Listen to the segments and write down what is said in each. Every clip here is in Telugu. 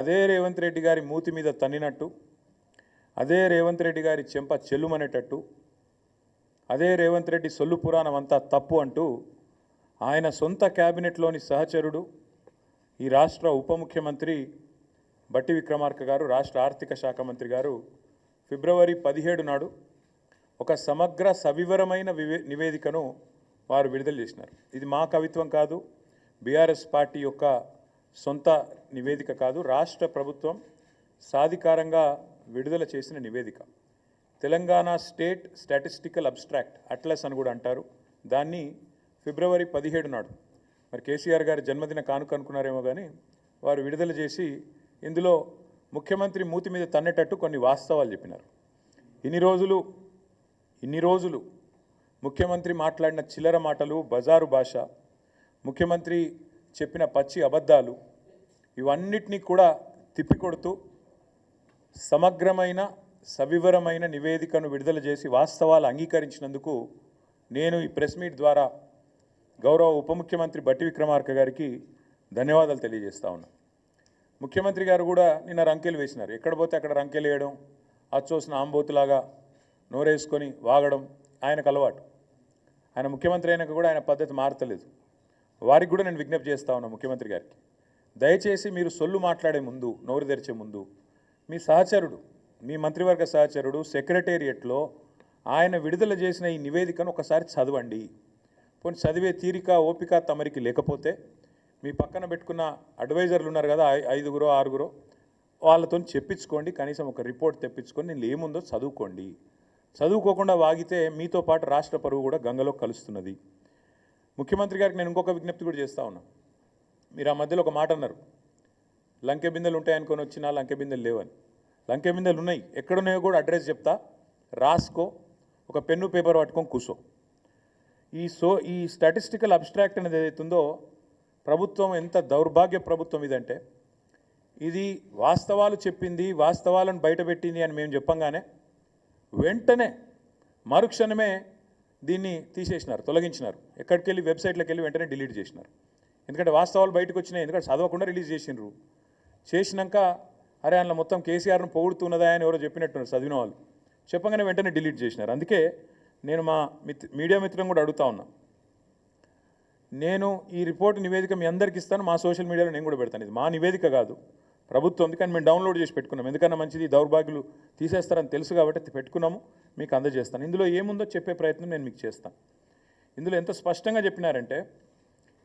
అదే రేవంత్ రెడ్డి గారి మూతి మీద తన్నినట్టు అదే రేవంత్ రెడ్డి గారి చెంప చెల్లుమనేటట్టు అదే రేవంత్ రెడ్డి సొల్లు పురాణం అంతా తప్పు అంటూ ఆయన సొంత క్యాబినెట్లోని సహచరుడు ఈ రాష్ట్ర ఉప ముఖ్యమంత్రి బట్టి విక్రమార్క గారు రాష్ట్ర ఆర్థిక శాఖ మంత్రి గారు ఫిబ్రవరి పదిహేడు నాడు ఒక సమగ్ర సవివరమైన వివే నివేదికను వారు విడుదల చేసినారు. ఇది మా కవిత్వం కాదు బీఆర్ఎస్ పార్టీ యొక్క సొంత నివేదిక కాదు రాష్ట్ర ప్రభుత్వం సాధికారంగా విడుదల చేసిన నివేదిక. Telangana state statistical abstract atlas అని కూడా అంటారు. దాన్ని ఫిబ్రవరి పదిహేడు నాడు మరి కేసీఆర్ గారి జన్మదిన కానుక అనుకున్నారేమో కానీ వారు విడుదల చేసి ఇందులో ముఖ్యమంత్రి మూతి మీద తన్నేటట్టు కొన్ని వాస్తవాలు చెప్పినారు. ఇన్ని రోజులు ఇన్ని రోజులు ముఖ్యమంత్రి మాట్లాడిన చిల్లర మాటలు బజారు భాష ముఖ్యమంత్రి చెప్పిన పచ్చి అబద్ధాలు ఇవన్నిటినీ కూడా తిప్పికొడుతూ సమగ్రమైన సవివరమైన నివేదికను విడుదల చేసి వాస్తవాలు అంగీకరించినందుకు నేను ఈ ప్రెస్ మీట్ ద్వారా గౌరవ ఉప ముఖ్యమంత్రి బట్టి విక్రమార్క గారికి ధన్యవాదాలు తెలియజేస్తా ఉన్నా. ముఖ్యమంత్రి గారు కూడా నిన్న రంకెలు వేసినారు. ఎక్కడ పోతే అక్కడ రంకెలు వేయడం అచ్చోసిన ఆంబోతులాగా నోరేసుకొని వాగడం ఆయనకు అలవాటు. ఆయన ముఖ్యమంత్రి అయినాక కూడా ఆయన పద్ధతి మారతలేదు. వారికి కూడా నేను విజ్ఞప్తి చేస్తా ఉన్నా ముఖ్యమంత్రి గారికి. దయచేసి మీరు సొల్లు మాట్లాడే ముందు నోరు తెరిచే ముందు మీ సహచరుడు మీ మంత్రివర్గ సహచరుడు సెక్రటేరియట్లో ఆయన విడుదల చేసిన ఈ నివేదికను ఒకసారి చదవండి. పోనీ చదివే తీరిక ఓపిక తమరికి లేకపోతే మీ పక్కన పెట్టుకున్న అడ్వైజర్లు ఉన్నారు కదా ఐదుగురో ఆరుగురో వాళ్ళతో చెప్పించుకోండి. కనీసం ఒక రిపోర్ట్ తెప్పించుకొని నేను ఏముందో చదువుకోండి. చదువుకోకుండా వాగితే మీతో పాటు రాష్ట్ర పరువు కూడా గంగలో కలుస్తున్నది. ముఖ్యమంత్రి గారికి నేను ఇంకొక విజ్ఞప్తి కూడా చేస్తా ఉన్నా. మీరు ఆ మధ్యలో ఒక మాట అన్నారు. లంకె బిందెలు ఉంటాయనుకొని వచ్చినా లంకె బిందెలు లేవని. లంకె బిందెలు ఉన్నాయి. ఎక్కడున్నాయో కూడా అడ్రస్ చెప్తా. రాసుకో. ఒక పెన్ను పేపర్ పట్టుకొని కూసో. ఈ సో ఈ స్టాటిస్టికల్ అబ్స్ట్రాక్ట్ అనేది ఏదైతుందో ప్రభుత్వం ఎంత దౌర్భాగ్య ప్రభుత్వం ఇదంటే ఇది వాస్తవాలు చెప్పింది వాస్తవాలను బయటపెట్టింది అని మేము చెప్పంగానే వెంటనే మరుక్షణమే దీన్ని తీసేసినారు తొలగించినారు. ఎక్కడికి వెళ్ళి వెబ్సైట్లోకి వెళ్ళి వెంటనే డిలీట్ చేసినారు. ఎందుకంటే వాస్తవాలు బయటకు వచ్చినాయి. ఎందుకంటే చదవకుండా రిలీజ్ చేసిండ్రు. చేసినాక అరే అందులో మొత్తం కేసీఆర్ను పొగుడుతున్నదా అని ఎవరో చెప్పినట్టున్నారు చదివిన వాళ్ళు. చెప్పగానే వెంటనే డిలీట్ చేసినారు. అందుకే నేను మా మిత్ మీడియా మిత్రం కూడా అడుగుతా ఉన్నా. నేను ఈ రిపోర్ట్ నివేదిక మీ అందరికి ఇస్తాను మా సోషల్ మీడియాలో నేను కూడా పెడతాను. ఇది మా నివేదిక కాదు. ప్రభుత్వం కానీ మేము డౌన్లోడ్ చేసి పెట్టుకున్నాం. ఎందుకన్నా మంచిది? దౌర్భాగ్యులు తీసేస్తారని తెలుసు కాబట్టి పెట్టుకున్నాము. మీకు అందజేస్తాను. ఇందులో ఏముందో చెప్పే ప్రయత్నం నేను మీకు చేస్తాను. ఇందులో ఎంత స్పష్టంగా చెప్పినారంటే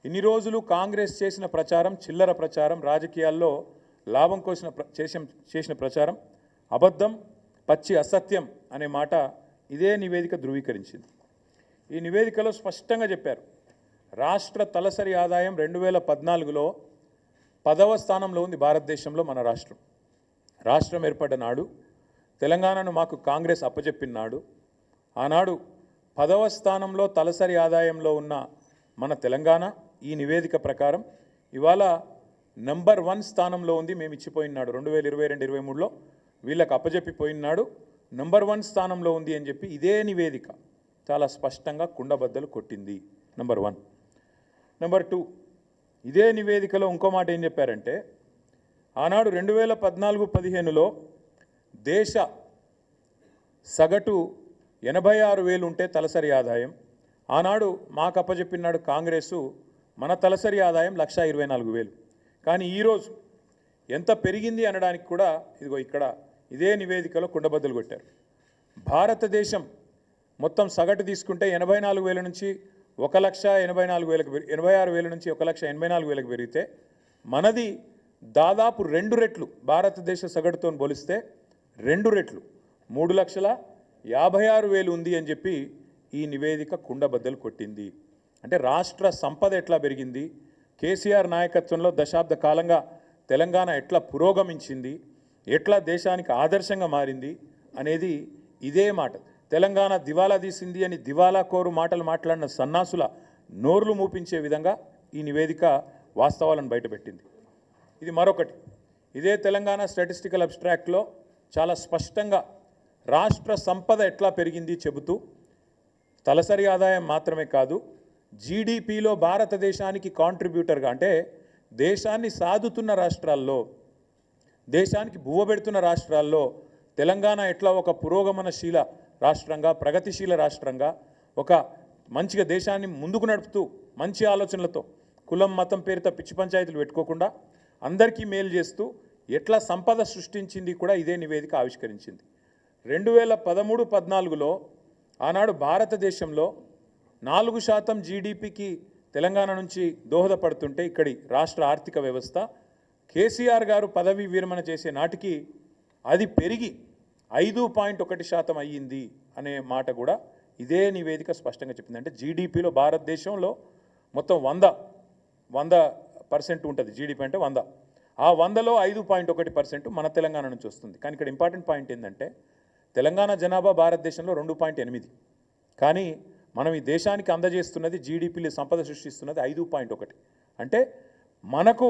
ఇన్ని రోజులు కాంగ్రెస్ చేసిన ప్రచారం చిల్లర ప్రచారం రాజకీయాల్లో లాభం కోసిన ప్ర- చేసిన చేసిన ప్రచారం అబద్ధం పచ్చి అసత్యం అనే మాట ఇదే నివేదిక ధృవీకరించింది. ఈ నివేదికలో స్పష్టంగా చెప్పారు. రాష్ట్ర తలసరి ఆదాయం రెండు వేల పద్నాలుగులో పదవ స్థానంలో ఉంది భారతదేశంలో మన రాష్ట్రం. రాష్ట్రం ఏర్పడిన నాడు తెలంగాణను మాకు కాంగ్రెస్ అప్పచెప్పిన నాడు ఆనాడు పదవ స్థానంలో తలసరి ఆదాయంలో ఉన్న మన తెలంగాణ ఈ నివేదిక ప్రకారం ఇవాళ నంబర్ వన్ స్థానంలో ఉంది మేము ఇచ్చిపోయినాడు రెండు వేల ఇరవై రెండు ఇరవై మూడులో వీళ్ళకి అప్పజెప్పిపోయినాడు నంబర్ వన్ స్థానంలో ఉంది అని చెప్పి ఇదే నివేదిక చాలా స్పష్టంగా కుండబద్దలు కొట్టింది నెంబర్ వన్. నెంబర్ టూ ఇదే నివేదికలో ఇంకో మాట ఏం చెప్పారంటే ఆనాడు రెండు వేల పద్నాలుగు పదిహేనులో దేశ సగటు ఎనభై ఆరు వేలు ఉంటే తలసరి ఆదాయం ఆనాడు మాకు అప్పచెప్పినాడు కాంగ్రెసు మన తలసరి ఆదాయం లక్ష ఇరవై నాలుగు వేలు. కానీ ఈరోజు ఎంత పెరిగింది అనడానికి కూడా ఇదిగో ఇక్కడ ఇదే నివేదికలో కుండబద్దలు కొట్టారు. భారతదేశం మొత్తం సగటు తీసుకుంటే ఎనభై నాలుగు వేల నుంచి ఒక లక్ష ఎనభై నాలుగు వేలకు ఎనభై ఆరు వేల నుంచి ఒక లక్ష ఎనభై నాలుగు వేలకు పెరిగితే మనది దాదాపు రెండు రెట్లు భారతదేశ సగటుతో పోలిస్తే రెండు రెట్లు. మూడు లక్షల యాభై ఆరు వేలు ఉంది అని చెప్పి ఈ నివేదిక కుండబద్దలు కొట్టింది. అంటే రాష్ట్ర సంపద ఎట్లా పెరిగింది? కేసీఆర్ నాయకత్వంలో దశాబ్ద కాలంగా తెలంగాణ ఎట్లా పురోగమించింది? ఎట్లా దేశానికి ఆదర్శంగా మారింది? అనేది ఇదే మాట. తెలంగాణ దివాలా తీసింది అని దివాలా కోరు మాటలు మాట్లాడిన సన్నాసుల నోర్లు మూపించే విధంగా ఈ నివేదిక వాస్తవాలను బయటపెట్టింది. ఇది మరొకటి. ఇదే తెలంగాణ స్టాటిస్టికల్ అబ్స్ట్రాక్ట్లో చాలా స్పష్టంగా రాష్ట్ర సంపద ఎట్లా పెరిగింది చెబుతూ తలసరి ఆదాయం మాత్రమే కాదు జీడిపిలో భారతదేశానికి కాంట్రిబ్యూటర్గా అంటే దేశాన్ని సాదుతున్న రాష్ట్రాల్లో దేశానికి బువ్వబెడుతున్న రాష్ట్రాల్లో తెలంగాణ ఎట్లా ఒక పురోగమనశీల రాష్ట్రంగా ప్రగతిశీల రాష్ట్రంగా ఒక మంచిగా దేశాన్ని ముందుకు నడుపుతూ మంచి ఆలోచనలతో కులం మతం పేరుతో పిచ్చి పంచాయతీలు పెట్టుకోకుండా అందరికీ మేలు చేస్తూ ఎట్లా సంపద సృష్టించింది కూడా ఇదే నివేదిక ఆవిష్కరించింది. రెండు వేల పదమూడు పద్నాలుగులో ఆనాడు భారతదేశంలో నాలుగు శాతం జీడిపికి తెలంగాణ నుంచి దోహదపడుతుంటే ఇక్కడి రాష్ట్ర ఆర్థిక వ్యవస్థ కేసీఆర్ గారు పదవీ విరమణ చేసే నాటికి అది పెరిగి ఐదు పాయింట్ ఒకటి శాతం అయ్యింది అనే మాట కూడా ఇదే నివేదిక స్పష్టంగా చెప్పింది. అంటే జీడిపిలో భారతదేశంలో మొత్తం వంద వంద పర్సెంట్ ఉంటుంది జీడిపి అంటే వంద. ఆ వందలో ఐదు పాయింట్ ఒకటి పర్సెంట్ మన తెలంగాణ నుంచి వస్తుంది. కానీ ఇక్కడ ఇంపార్టెంట్ పాయింట్ ఏంటంటే తెలంగాణ జనాభా భారతదేశంలో రెండు పాయింట్ ఎనిమిది. కానీ మనం ఈ దేశానికి అందజేస్తున్నది జీడిపిలో సంపద సృష్టిస్తున్నది ఐదు పాయింట్ ఒకటి. అంటే మనకు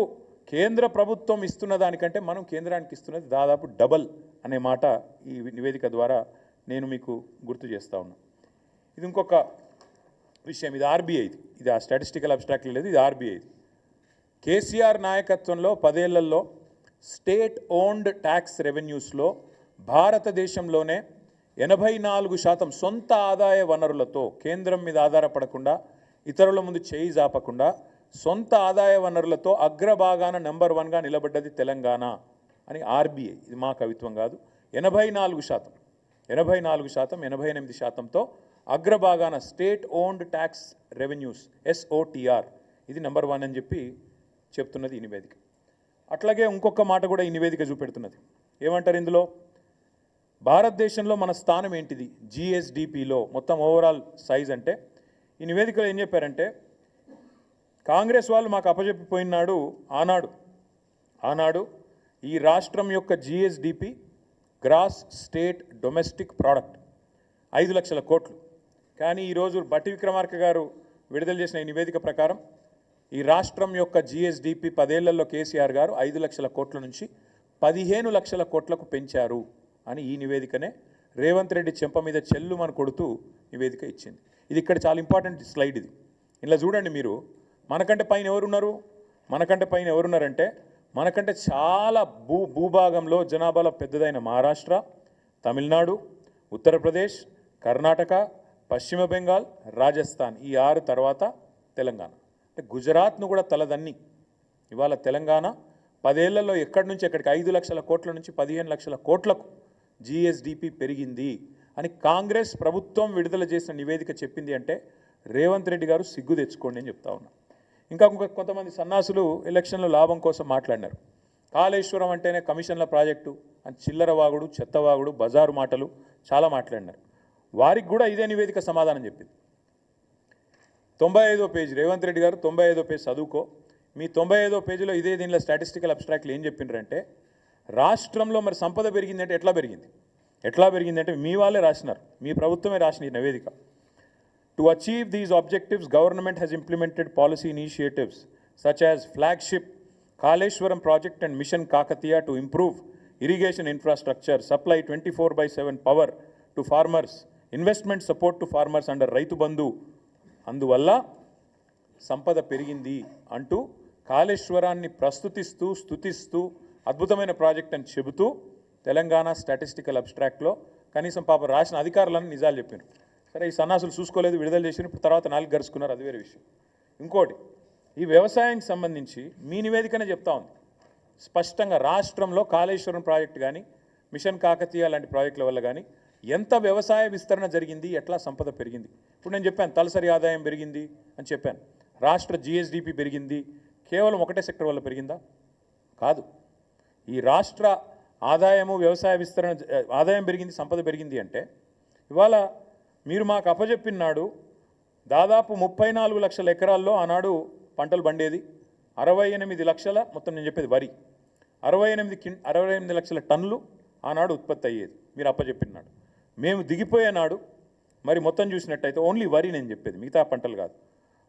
కేంద్ర ప్రభుత్వం ఇస్తున్న దానికంటే మనం కేంద్రానికి ఇస్తున్నది దాదాపు డబల్ అనే మాట ఈ నివేదిక ద్వారా నేను మీకు గుర్తు చేస్తా ఉన్నా. ఇది ఇంకొక విషయం ఇది ఆర్బీఐది ఇది. ఆ స్టాటిస్టికల్ అబ్స్ట్రాక్ట్ లేదు ఇది ఆర్బీఐది కేసీఆర్ నాయకత్వంలో పదేళ్ళలో స్టేట్ ఓన్డ్ ట్యాక్స్ రెవెన్యూస్లో భారతదేశంలోనే ఎనభై నాలుగు శాతం సొంత ఆదాయ వనరులతో కేంద్రం మీద ఆధారపడకుండా ఇతరుల ముందు చేయి జాపకుండా సొంత ఆదాయ వనరులతో అగ్రభాగాన నెంబర్ వన్గా నిలబడ్డది తెలంగాణ అని ఆర్బీఐ. ఇది మా కవిత్వం కాదు. ఎనభై నాలుగు శాతం. ఎనభై నాలుగు శాతం ఎనభై ఎనిమిది శాతంతో అగ్రభాగాన state owned tax revenues SOTR ఇది నెంబర్ వన్ అని చెప్పి చెప్తున్నది ఈ నివేదిక. అట్లాగే ఇంకొక మాట కూడా ఈ నివేదిక చూపెడుతున్నది. ఏమంటారు ఇందులో? భారతదేశంలో మన స్థానం ఏంటిది? జిఎస్డిపిలో మొత్తం ఓవరాల్ సైజ్ అంటే ఈ నివేదికలో ఏం చెప్పారంటే కాంగ్రెస్ వాళ్ళు మాకు అప్పజెప్పిపోయినాడు ఆనాడు ఆనాడు ఈ రాష్ట్రం యొక్క GSDP gross state domestic product ఐదు లక్షల కోట్లు. కానీ ఈరోజు బట్టి విక్రమార్క గారు విడుదల చేసిన ఈ నివేదిక ప్రకారం ఈ రాష్ట్రం యొక్క జిఎస్డిపి పదేళ్ళలో కేసీఆర్ గారు ఐదు లక్షల కోట్ల నుంచి పదిహేను లక్షల కోట్లకు పెంచారు అని ఈ నివేదికనే రేవంత్ రెడ్డి చెంప మీద చెల్లుమని కొడుతూ నివేదిక ఇచ్చింది. ఇది ఇక్కడ చాలా ఇంపార్టెంట్ స్లైడ్ ఇది. ఇలా చూడండి మీరు. మనకంటే పైన ఎవరున్నారు? మనకంటే పైన ఎవరున్నారంటే మనకంటే చాలా భూ భూభాగంలో జనాభాలో పెద్దదైన మహారాష్ట్ర తమిళనాడు ఉత్తరప్రదేశ్ కర్ణాటక పశ్చిమ బెంగాల్ రాజస్థాన్ ఈ ఆరు తర్వాత తెలంగాణ. అంటే గుజరాత్ను కూడా తలదన్ని. ఇవాళ తెలంగాణ పదేళ్ళలో ఎక్కడి నుంచి ఎక్కడికి ఐదు లక్షల కోట్ల నుంచి పదిహేను లక్షల కోట్లకు జిఎస్డిపి పెరిగింది అని కాంగ్రెస్ ప్రభుత్వం విడుదల చేసిన నివేదిక చెప్పింది అంటే రేవంత్ రెడ్డి గారు సిగ్గు తెచ్చుకోండి అని చెప్తా ఉన్నా. ఇంకా కొంతమంది సన్నాసులు ఎలక్షన్లో లాభం కోసం మాట్లాడినారు. కాళేశ్వరం అంటేనే కమిషన్ల ప్రాజెక్టు అని చిల్లర వాగుడు చెత్తవాగుడు బజారు మాటలు చాలా మాట్లాడినారు. వారికి కూడా ఇదే నివేదిక సమాధానం చెప్పింది. తొంభై ఐదో పేజీ రేవంత్ రెడ్డి గారు తొంభై ఐదో పేజ్ చదువుకో. మీ తొంభై ఐదో పేజీలో ఇదే దీనిలో స్టాటిస్టికల్ అబ్స్ట్రాక్ట్లు ఏం చెప్పిండ్రంటే రాష్ట్రంలో మరి సంపద పెరిగిందంటే ఎట్లా పెరిగింది? ఎట్లా పెరిగిందంటే మీ వాళ్ళే రాసినారు. మీ ప్రభుత్వమే రాసిన ఈ నివేదిక. To achieve these objectives government has implemented policy initiatives such as flagship Kaleshwaram project and mission Kakatiya to improve irrigation infrastructure supply twenty four by seven power to farmers investment support to farmers under Rythu Bandhu అందువల్ల సంపద పెరిగింది అంటూ కాళేశ్వరాన్ని ప్రస్తుతిస్తూ స్తుతిస్తూ అద్భుతమైన ప్రాజెక్ట్ అని చెబుతూ తెలంగాణ స్టాటిస్టికల్ అబ్స్ట్రాక్ట్లో కనీసం పాప రాసిన అధికారులను నిజాలు చెప్పారు సరే ఈ సన్నాసులు చూసుకోలేదు విడుదల చేసిన ఇప్పుడు తర్వాత నాలుగు గరుచుకున్నారు అది వేరే విషయం. ఇంకోటి ఈ వ్యవసాయానికి సంబంధించి మీ నివేదికనే చెప్తా ఉంది. స్పష్టంగా రాష్ట్రంలో కాళేశ్వరం ప్రాజెక్టు కానీ మిషన్ కాకతీయ లాంటి ప్రాజెక్టుల వల్ల కానీ ఎంత వ్యవసాయ విస్తరణ జరిగింది ఎట్లా సంపద పెరిగింది? ఇప్పుడు నేను చెప్పాను తలసరి ఆదాయం పెరిగింది అని చెప్పాను. రాష్ట్ర జిఎస్డిపి పెరిగింది. కేవలం ఒకటే సెక్టర్ వల్ల పెరిగిందా? కాదు. ఈ రాష్ట్ర ఆదాయము వ్యవసాయ విస్తరణ ఆదాయం పెరిగింది సంపద పెరిగింది అంటే ఇవాళ మీరు మాకు అప్పజెప్పినాడు దాదాపు ముప్పై నాలుగు లక్షల ఎకరాల్లో ఆనాడు పంటలు పండేది. అరవై ఎనిమిది లక్షల మొత్తం నేను చెప్పేది వరి. అరవై ఎనిమిది కిన్ అరవై ఎనిమిది లక్షల టన్నులు ఆనాడు ఉత్పత్తి అయ్యేది. మీరు అప్పచెప్పినాడు మేము దిగిపోయేనాడు మరి మొత్తం చూసినట్టయితే ఓన్లీ వరి నేను చెప్పేది మిగతా పంటలు కాదు.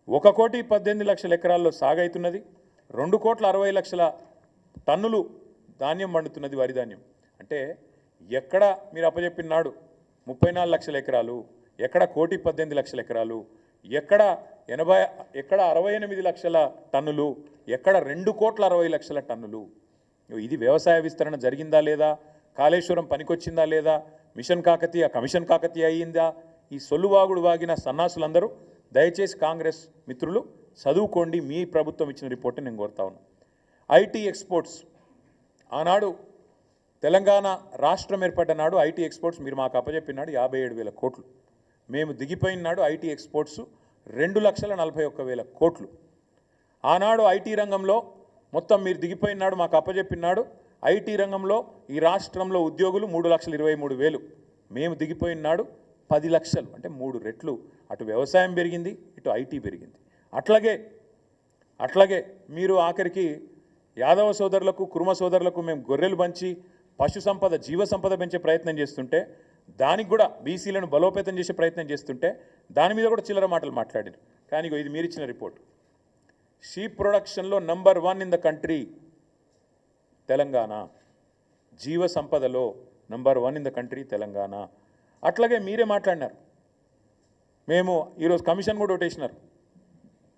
ఒక కోటి పద్దెనిమిది లక్షల ఎకరాల్లో సాగైతున్నది. రెండు కోట్ల అరవై లక్షల టన్నులు ధాన్యం పండుతున్నది వరి ధాన్యం. అంటే ఎక్కడ మీరు అప్పచెప్పినాడు ముప్పై నాలుగు లక్షల ఎకరాలు? ఎక్కడ కోటి పద్దెనిమిది లక్షల ఎకరాలు ఎక్కడ ఎనభై ఎక్కడ అరవై ఎనిమిది లక్షల టన్నులు ఎక్కడ రెండు కోట్ల అరవై లక్షల టన్నులు. ఇది వ్యవసాయ విస్తరణ జరిగిందా లేదా? కాళేశ్వరం పనికొచ్చిందా లేదా? మిషన్ కాకతీయ కమిషన్ కాకతీయ అయ్యిందా? ఈ సొల్లువాగుడు వాగిన సన్నాసులందరూ దయచేసి కాంగ్రెస్ మిత్రులు చదువుకోండి. మీ ప్రభుత్వం ఇచ్చిన రిపోర్ట్ని నేను కోరుతా ఐటీ ఎక్స్పోర్ట్స్. ఆనాడు తెలంగాణ రాష్ట్రం ఏర్పడ్డ నాడు ఐటీ ఎక్స్పోర్ట్స్ మీరు మాకు అప్పచెప్పినాడు యాభై ఏడు వేల కోట్లు. మేము దిగిపోయిన నాడు ఐటీ ఎక్స్పోర్ట్స్ రెండు లక్షల నలభై ఒక్క వేల కోట్లు. ఆనాడు ఐటీ రంగంలో మొత్తం మీరు దిగిపోయినాడు మాకు అప్పచెప్పినాడు ఐటీ రంగంలో ఈ రాష్ట్రంలో ఉద్యోగులు మూడు లక్షల ఇరవై మూడు వేలు. మేము దిగిపోయినాడు పది లక్షలు అంటే మూడు రెట్లు. అటు వ్యవసాయం పెరిగింది ఇటు ఐటీ పెరిగింది. అట్లాగే అట్లాగే మీరు ఆఖరికి యాదవ సోదరులకు కుర్మ సోదరులకు మేము గొర్రెలు పంచి పశు సంపద జీవ సంపద పెంచే ప్రయత్నం చేస్తుంటే దానికి కూడా బీసీలను బలోపేతం చేసే ప్రయత్నం చేస్తుంటే దాని మీద కూడా చిల్లర మాటలు మాట్లాడారు. కానీ ఇది మీరు ఇచ్చిన రిపోర్ట్. షీప్ ప్రొడక్షన్లో number one in the country Telangana. జీవ సంపదలో number one in the country Telangana. అట్లాగే మీరే మాట్లాడినారు. మేము ఈరోజు కమిషన్ కూడా ఒకటేసినారు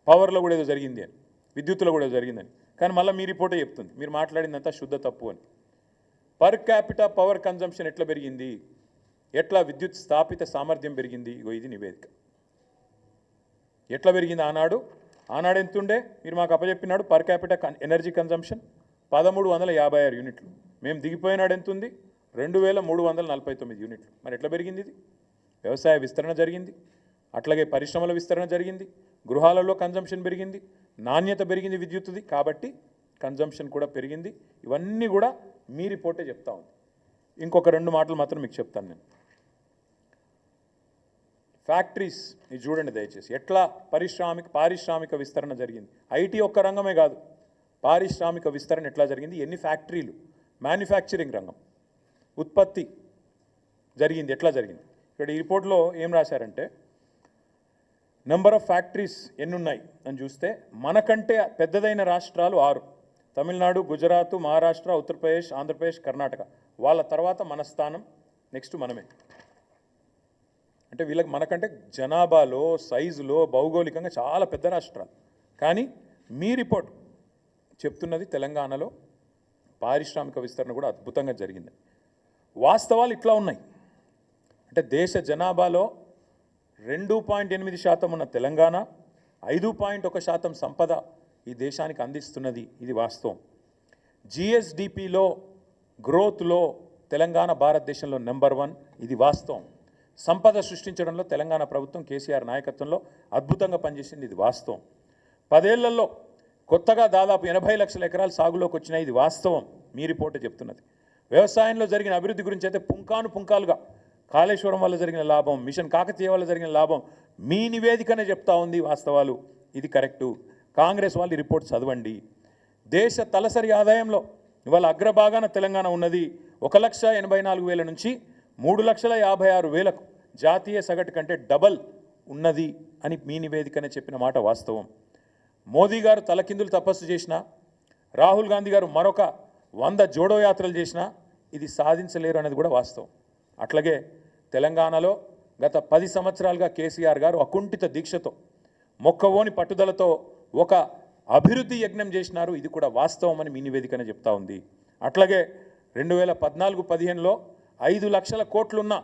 పవర్లో కూడా ఏదో జరిగింది అని విద్యుత్తులో కూడా జరిగిందని. కానీ మళ్ళీ మీ రిపోర్టే చెప్తుంది. మీరు మాట్లాడిందంతా శుద్ధ తప్పు అని. పర్ క్యాపిటా పవర్ కన్జంప్షన్ ఎట్లా పెరిగింది? ఎట్లా విద్యుత్ స్థాపిత సామర్థ్యం పెరిగింది? ఇగో ఇది నివేదిక. ఎట్లా పెరిగింది ఆనాడు? ఆనాడు ఎంతుండే? మీరు మాకు అప్పచెప్పినాడు పర్ క్యాపిట ఎనర్జీ కన్జంప్షన్ పదమూడు వందల యాభై ఆరు యూనిట్లు. మేము దిగిపోయినాడు ఎంతుంది? రెండు వేల మూడు వందల నలభై తొమ్మిది యూనిట్లు. మరి ఎట్లా పెరిగింది ఇది? వ్యవసాయ విస్తరణ జరిగింది. అట్లాగే పరిశ్రమల విస్తరణ జరిగింది. గృహాలలో కన్జంప్షన్ పెరిగింది. నాణ్యత పెరిగింది విద్యుత్ది కాబట్టి కన్జంప్షన్ కూడా పెరిగింది. ఇవన్నీ కూడా మీ రిపోర్టే చెప్తా ఉంది. ఇంకొక రెండు మాటలు మాత్రం మీకు చెప్తాను నేను. ఫ్యాక్టరీస్ ఇది చూడండి దయచేసి. ఎట్లా పారిశ్రామిక పారిశ్రామిక విస్తరణ జరిగింది? ఐటీ ఒక్క రంగమే కాదు. పారిశ్రామిక విస్తరణ ఎట్లా జరిగింది? ఎన్ని ఫ్యాక్టరీలు? మ్యానుఫ్యాక్చరింగ్ రంగం. ఉత్పత్తి జరిగింది. ఎట్లా జరిగింది? ఇక్కడ ఈ రిపోర్ట్లో ఏం రాశారంటే నెంబర్ ఆఫ్ ఫ్యాక్టరీస్ ఎన్ని ఉన్నాయి అని చూస్తే మనకంటే పెద్దదైన రాష్ట్రాలు ఆరు. తమిళనాడు గుజరాత్ మహారాష్ట్ర ఉత్తరప్రదేశ్ ఆంధ్రప్రదేశ్ కర్ణాటక. వాళ్ళ తర్వాత మన స్థానం నెక్స్ట్ మనమే. అంటే వీళ్ళకి మనకంటే జనాభాలో సైజులో భౌగోళికంగా చాలా పెద్ద రాష్ట్రాలు. కానీ మీ రిపోర్ట్ చెప్తున్నది తెలంగాణలో పారిశ్రామిక విస్తరణ కూడా అద్భుతంగా జరిగింది. వాస్తవాలు ఇట్లా ఉన్నాయి. అంటే దేశ జనాభాలో రెండు పాయింట్ ఎనిమిది శాతం ఉన్న తెలంగాణ ఐదు పాయింట్ ఒక శాతం సంపద ఈ దేశానికి అందిస్తున్నది. ఇది వాస్తవం. జిఎస్డిపిలో గ్రోత్లో తెలంగాణ భారతదేశంలో నెంబర్ వన్. ఇది వాస్తవం. సంపద సృష్టించడంలో తెలంగాణ ప్రభుత్వం కేసీఆర్ నాయకత్వంలో అద్భుతంగా పనిచేసింది. ఇది వాస్తవం. పదేళ్ళలో కొత్తగా దాదాపు ఎనభై లక్షల ఎకరాలు సాగులోకి వచ్చినాయి. ఇది వాస్తవం. మీ రిపోర్టే చెప్తున్నది. వ్యవసాయంలో జరిగిన అభివృద్ధి గురించి అయితే పుంకాను పుంకాలుగా కాళేశ్వరం వల్ల జరిగిన లాభం మిషన్ కాకతీయ వల్ల జరిగిన లాభం మీ నివేదికనే చెప్తా ఉంది వాస్తవాలు. ఇది కరెక్టు. కాంగ్రెస్ వాళ్ళు రిపోర్ట్ చదవండి. దేశ తలసరి ఆదాయంలో ఇవాళ అగ్రభాగాన తెలంగాణ ఉన్నది ఒక లక్ష ఎనభై నాలుగు వేల నుంచి మూడు లక్షల యాభై ఆరు వేలకు జాతీయ సగటు కంటే డబల్ ఉన్నది అని మీ నివేదికనే చెప్పిన మాట వాస్తవం. మోదీ గారు తలకిందులు తపస్సు చేసినా రాహుల్ గాంధీ గారు మరొక వంద జోడో యాత్రలు చేసినా ఇది సాధించలేరు అనేది కూడా వాస్తవం. అట్లాగే తెలంగాణలో గత పది సంవత్సరాలుగా కేసీఆర్ గారు అకుంఠిత దీక్షతో మొక్కవోని పట్టుదలతో ఒక అభివృద్ధి యజ్ఞం చేసినారు. ఇది కూడా వాస్తవం అని మీ నివేదికన చెప్తా ఉంది. అట్లాగే రెండు వేల పద్నాలుగు పదిహేనులో ఐదు లక్షల కోట్లున్న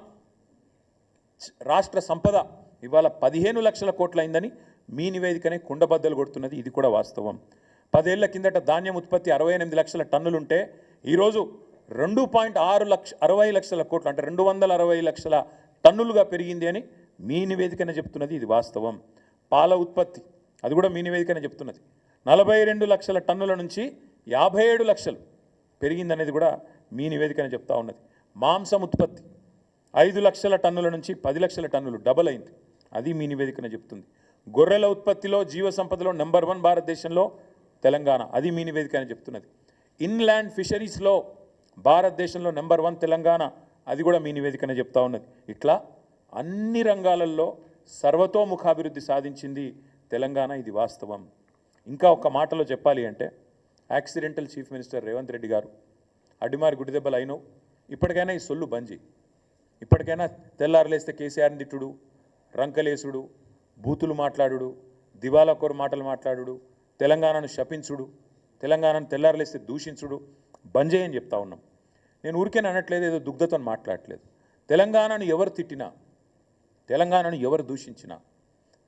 రాష్ట్ర సంపద ఇవాళ పదిహేను లక్షల కోట్లయిందని మీ నివేదికనే కుండబద్దలు కొడుతున్నది. ఇది కూడా వాస్తవం. పదేళ్ళ కిందట ధాన్యం ఉత్పత్తి అరవై ఎనిమిది లక్షల టన్నులుంటే ఈరోజు రెండు పాయింట్ ఆరు లక్ష అరవై లక్షల కోట్లు అంటే రెండు వందల అరవై లక్షల టన్నులుగా పెరిగింది అని మీ నివేదికనే చెప్తున్నది. ఇది వాస్తవం. పాల ఉత్పత్తి అది కూడా మీ నివేదికనే చెప్తున్నది. నలభై రెండు లక్షల టన్నుల నుంచి యాభై ఏడు లక్షలు పెరిగిందనేది కూడా మీ నివేదికనే చెప్తా ఉన్నది. మాంసం ఉత్పత్తి ఐదు లక్షల టన్నుల నుంచి పది లక్షల టన్నులు డబల్ అయింది. అది మీ నివేదికనే చెప్తుంది. గొర్రెల ఉత్పత్తిలో జీవ సంపదలో నెంబర్ వన్ భారతదేశంలో తెలంగాణ. అది మీ నివేదికనే అని చెప్తున్నది. ఇన్లాండ్ ఫిషరీస్లో భారతదేశంలో నెంబర్ వన్ తెలంగాణ. అది కూడా మీ నివేదికనే చెప్తా ఉన్నది. ఇట్లా అన్ని రంగాలలో సర్వతోముఖాభివృద్ధి సాధించింది తెలంగాణ. ఇది వాస్తవం. ఇంకా ఒక మాటలో చెప్పాలి అంటే accidental chief minister Revanth Reddy garu అడ్డిమారి గుడిదెబ్బలు అయినవు ఇప్పటికైనా ఈ సొల్లు బంజీ. ఇప్పటికైనా తెల్లారులేస్తే కేసీఆర్ని తిట్టుడు రంకలేసుడు బూతులు మాట్లాడుడు దివాలాకోరు మాటలు మాట్లాడుడు తెలంగాణను శపించుడు తెలంగాణను తెల్లారులేస్తే దూషించుడు బంద్ చేయని చెప్తా ఉన్నాం. నేను ఊరికేనే అనట్లేదు ఏదో దుగ్ధతో మాట్లాడట్లేదు. తెలంగాణను ఎవరు తిట్టినా తెలంగాణను ఎవరు దూషించినా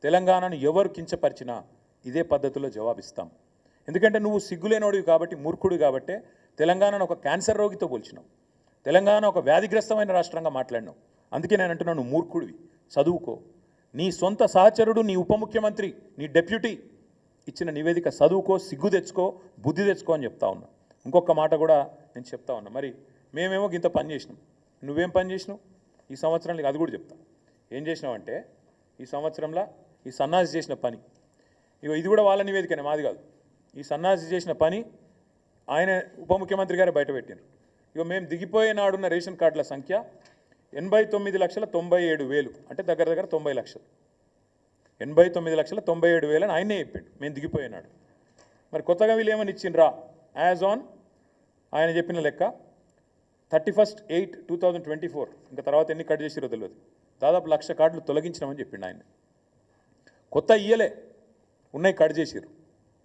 తెలంగాణను ఎవరు కించపరిచినా ఇదే పద్ధతిలో జవాబిస్తాం. ఎందుకంటే నువ్వు సిగ్గులేనోడివి కాబట్టి మూర్ఖుడు కాబట్టే తెలంగాణను ఒక క్యాన్సర్ రోగితో పోల్చినావు. తెలంగాణ ఒక వ్యాధిగ్రస్తమైన రాష్ట్రంగా మాట్లాడినావు. అందుకే నేను అంటున్నాను మూర్ఖుడివి. చదువుకో. నీ సొంత సహచరుడు నీ ఉప ముఖ్యమంత్రి నీ డెప్యూటీ ఇచ్చిన నివేదిక చదువుకో సిగ్గు తెచ్చుకో బుద్ధి తెచ్చుకో అని చెప్తా ఉన్నా. ఇంకొక మాట కూడా నేను చెప్తా ఉన్నా. మరి మేమేమో ఇంత పని చేసినాం. నువ్వేం పని చేసినావు? ఈ సంవత్సరానికి అది కూడా చెప్తా. ఏం చేసినావంటే ఈ సంవత్సరంలో ఈ సన్నాసి చేసిన పని ఇగో ఇది కూడా వాళ్ళ నివేదికనే మాది కాదు. ఈ సన్నాసి చేసిన పని ఆయన ఉప ముఖ్యమంత్రి గారే బయటపెట్టారు ఇక మేము దిగిపోయే నాడున్న రేషన్ కార్డుల సంఖ్య ఎనభై తొమ్మిది లక్షల తొంభై ఏడు వేలు అంటే దగ్గర దగ్గర తొంభై లక్షలు. ఎనభై తొమ్మిది లక్షల తొంభై ఏడు వేలని ఆయనే చెప్పాడు మేము దిగిపోయినాడు మరి కొత్తగా వీళ్ళు ఏమని ఇచ్చిండ్రా? యాజ్ ఆన్ ఆయన చెప్పిన లెక్క thirty first eight two thousand twenty four ఇంకా తర్వాత ఎన్ని కట్ చేసిరో తెలియదు దాదాపు లక్ష కార్డులు తొలగించినామని చెప్పిండు ఆయన. కొత్త ఇయ్యలే. ఉన్నాయి కట్ చేసిరు